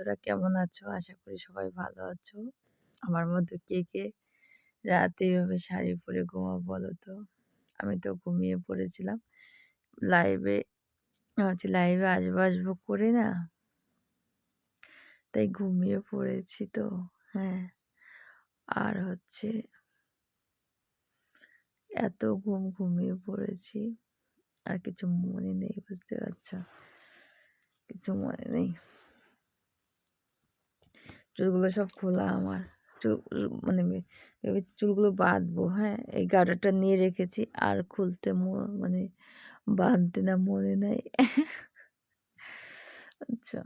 বন্ধুরা কেমন আছো? আশা করি সবাই ভালো আছো। আমার মধ্যে কে কে রাতে এভাবে শাড়ি পরে ঘুমা বলো তো? আমি তো ঘুমিয়ে পড়েছিলাম। লাইভে ভাবছি লাইভে আসব আসব করে না? তাই ঘুমিয়ে পড়েছি তো হ্যাঁ। আর হচ্ছে, এত ঘুম ঘুমিয়ে পড়েছি। আর কিছু মনে নেই, বুঝতে পারছ? কিছু মনে নেই। চুলগুলো সব খোলা আমার। চুল মানে ভেবেছি চুলগুলো বাঁধবো হ্যাঁ? এই গাডারটা নিয়ে রেখেছি, আর খুলতে মানে বাঁধতে না মনে নাই। আচ্ছা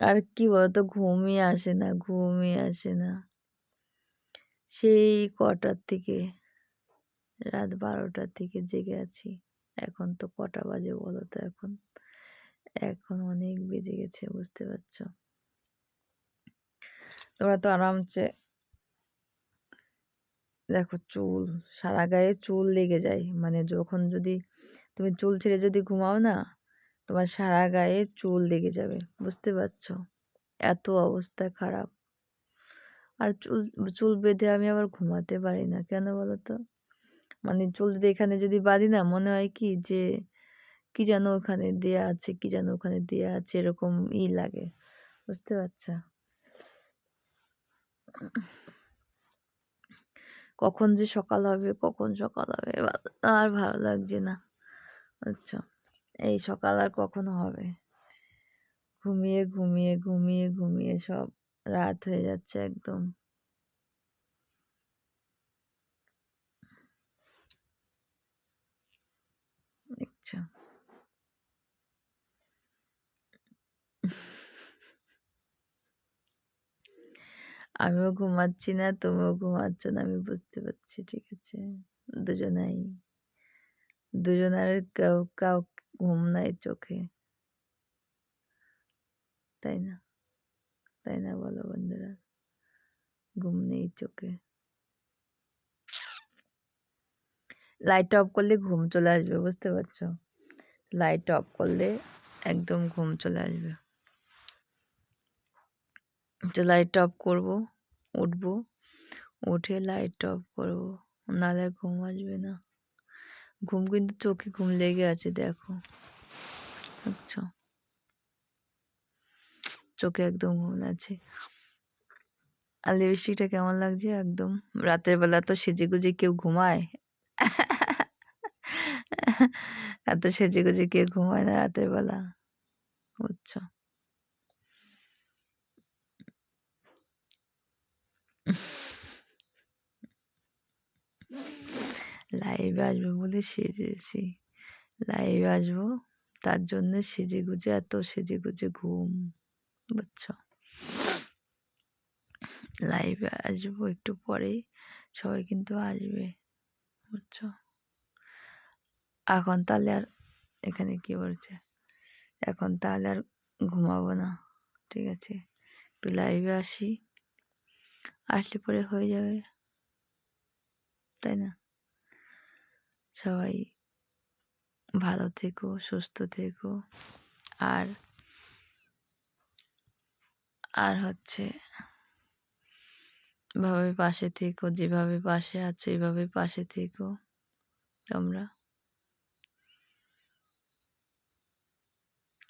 আর কি বলতো, ঘুমই আসে না, ঘুমই আসে না। সেই কটার থেকে, রাত বারোটার থেকে জেগে আছি। এখন তো কটা বাজে বলো তো এখন? এখন অনেক বেজে গেছে, বুঝতে পারছ? তোমরা তো আরামসে দেখো চুল, সারা গায়ে চুল লেগে যায়। মানে যখন যদি তুমি চুল ছেড়ে যদি ঘুমাও না, তোমার সারা গায়ে চুল লেগে যাবে। বুঝতে পারছ? এত অবস্থা খারাপ। আর চুল চুল বেঁধে আমি আবার ঘুমাতে পারি না, কেন বলো তো মানে চুল যদি এখানে যদি বাঁধি না, মনে হয় কি যে, কি যেন ওখানে দেয়া আছে, কি যেন ওখানে দেয়া আছে, এরকম ই লাগে। বুঝতে পারছ? কখন যে সকাল হবে, কখন সকাল হবে আর ভালো লাগছে না। আচ্ছা এই সকাল আর কখনো হবে? ঘুমিয়ে ঘুমিয়ে ঘুমিয়ে ঘুমিয়ে সব রাত হয়ে যাচ্ছে একদম। আচ্ছা। আমিও ঘুমাচ্ছি না, তুমিও ঘুমাচ্ছ না, আমি বুঝতে পারছি, ঠিক আছে? দুজনাই। দুজনের কাউ কাউ ঘুম নাই চোখে। তাই না? তাই না বলো বন্ধুরা? ঘুম নেই চোখে। লাইট অফ করলে ঘুম চলে আসবে, বুঝতে পারছ? লাইট অফ করলে একদম ঘুম চলে আসবে। যে লাইট অফ করব, উঠব, উঠে লাইট অফ করব, নাহলে ঘুম আসবে না। ঘুম কিন্তু চোখে ঘুম লেগে আছে, দেখো। আচ্ছা চোখে একদম ঘুম আছে আর লিপস্টিকটা কেমন লাগছে একদম? রাতের বেলা তো সেজে গুজে কেউ ঘুমায়। এত সেজে গুজে কেউ ঘুমায় না রাতের বেলা। বুঝছ? লাইভে আসব বলে সেজেছি। লাইভে আসব, তার জন্য সেজে গুজে এত সেজে গুজে ঘুম, বুঝছ? লাইভে আসব একটু পরেই সবাই কিন্তু আসবে, বুঝছ? এখন তাহলে আর এখানে কি বলছে? এখন তাহলে আর ঘুমাবো না, ঠিক আছে? একটু লাইভে আসি, আসলে পরে হয়ে যাবে, তাই না? সবাই ভালো থেকো, সুস্থ থেকো। আর আর হচ্ছে ভাবে পাশে থেকো, যেভাবে পাশে আছো এভাবে পাশে থেকো তোমরা।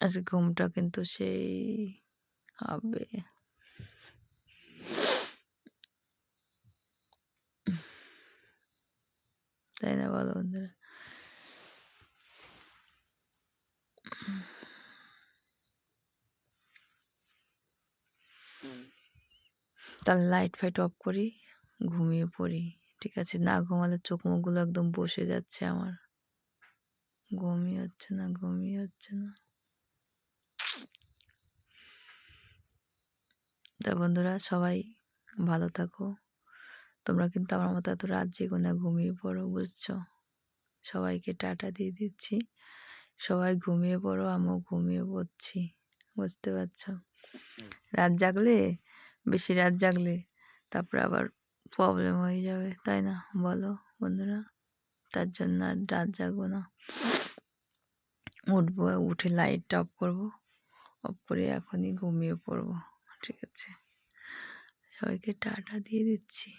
আজকে ঘুমটা কিন্তু সেই হবে। তাই না বলো বন্ধুরা তাহলে লাইট ফাইট অফ করি, ঘুমিয়ে পড়ি। ঠিক আছে, না ঘুমালে চোখ মুখগুলো একদম বসে যাচ্ছে আমার। ঘুমই হচ্ছে না, ঘুমই হচ্ছে না। তা বন্ধুরা, সবাই ভালো থাকো। তোমরা কিন্তু আমার মতো এত রাত জেগো না ঘুমিয়ে পড়ো বুঝছ? সবাইকে টাটা দিয়ে দিচ্ছি। সবাই ঘুমিয়ে পড়ো আমিও ঘুমিয়ে পড়ছি বুঝতে পারছ? রাত জাগলে বেশি রাত জাগলে তারপরে আবার প্রবলেম হয়ে যাবে তাই না? বলো বন্ধুরা তার জন্য আর রাত জাগবো না। উঠবো উঠে লাইটটা অফ করব অফ করে এখনই ঘুমিয়ে পড়ব ঠিক আছে? সবাইকে টাটা দিয়ে দিচ্ছি।